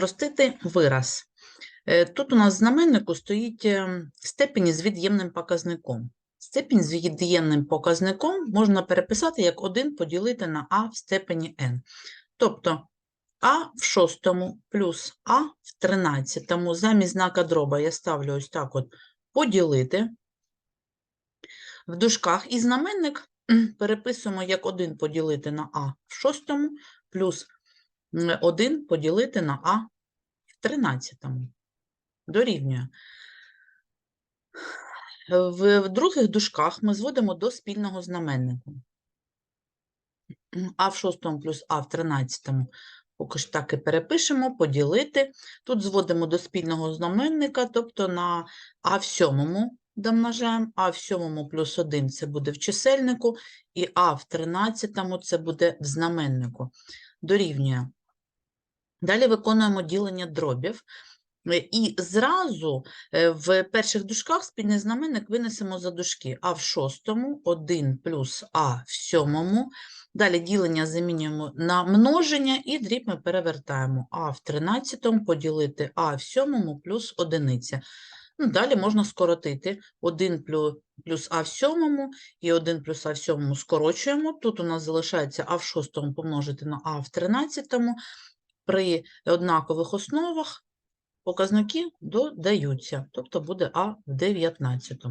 Спростити вираз. Е, Тут у нас в знаменнику стоїть е, степені з від'ємним показником. Степінь з від'ємним показником можна переписати як 1 поділити на а в степені n. Тобто а в шостому плюс а в тринадцятому. Замість знака дроба я ставлю ось так от поділити. В дужках і знаменник переписуємо як 1 поділити на а в шостому плюс 1 поділити на а в тринадцятому. Дорівнює. В, других дужках ми зводимо до спільного знаменнику. А в шостому плюс А в тринадцятому. Поки ж так і перепишемо, поділити. Тут зводимо до спільного знаменника, тобто на А в сьомому домножаємо, А в сьомому плюс 1 це буде в чисельнику, і А в тринадцятому це буде в знаменнику. Дорівнює. Далі виконуємо ділення дробів. Е, І зразу е, в перших дужках спільний знаменник винесемо за дужки. А в шостому 1 плюс А в сьомому. Далі ділення замінюємо на множення і дріб ми перевертаємо. А в тринадцятому поділити А в сьомому плюс одиниця. Ну, далі можна скоротити 1 плюс, А в сьомому і 1 плюс А в сьомому скорочуємо. Тут у нас залишається А в шостому помножити на А в тринадцятому. При однакових основах показники додаються, тобто буде А в 19.